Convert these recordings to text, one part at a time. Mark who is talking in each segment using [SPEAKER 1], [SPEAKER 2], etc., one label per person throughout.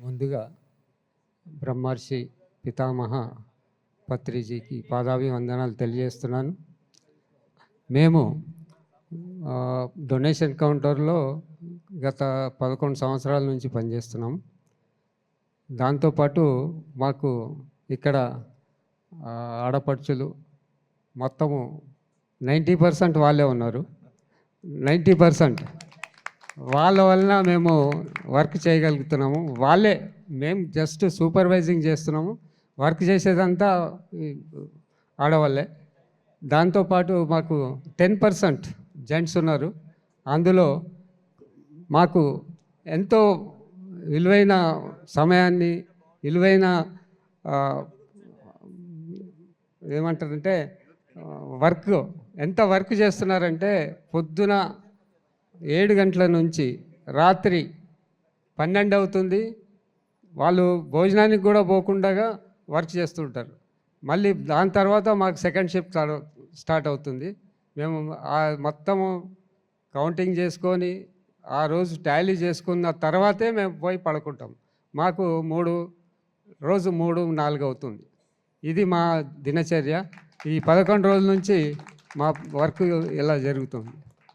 [SPEAKER 1] ముందుగా బ్రహ్మర్షి పితామహ పత్రిజీకి పాదాభివందనాలు తెలియజేస్తున్నాను. మేము డొనేషన్ కౌంటర్లో గత పదకొండు సంవత్సరాల నుంచి పనిచేస్తున్నాం. దాంతోపాటు మాకు ఇక్కడ ఆడపడుచులు మొత్తము నైంటీ పర్సెంట్ వాళ్ళే ఉన్నారు. నైంటీ పర్సెంట్ వాళ్ళ వలన మేము వర్క్ చేయగలుగుతున్నాము. వాళ్ళే మేము జస్ట్ సూపర్వైజింగ్ చేస్తున్నాము. వర్క్ చేసేదంతా ఆడవాళ్ళే. దాంతోపాటు మాకు టెన్ పర్సెంట్ జెంట్స్ ఉన్నారు. అందులో మాకు ఎంతో విలువైన సమయాన్ని విలువైన ఏమంటారంటే వర్క్. ఎంత వర్క్ చేస్తున్నారంటే పొద్దున ఏడు గంటల నుంచి రాత్రి పన్నెండు అవుతుంది. వాళ్ళు భోజనానికి కూడా పోకుండా వర్క్ చేస్తుంటారు మళ్ళీ దాని తర్వాత మాకు సెకండ్ షిఫ్ట్ స్టార్ట్ అవుతుంది. మేము ఆ మొత్తము కౌంటింగ్ చేసుకొని ఆ రోజు టాలీ చేసుకున్న తర్వాతే మేము పోయి పడుకుంటాం. మాకు మూడు రోజు మూడు నాలుగు అవుతుంది. ఇది మా దినచర్య. ఈ పదకొండు రోజుల నుంచి మా వర్క్ ఇలా జరుగుతుంది.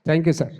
[SPEAKER 1] Thank you sir.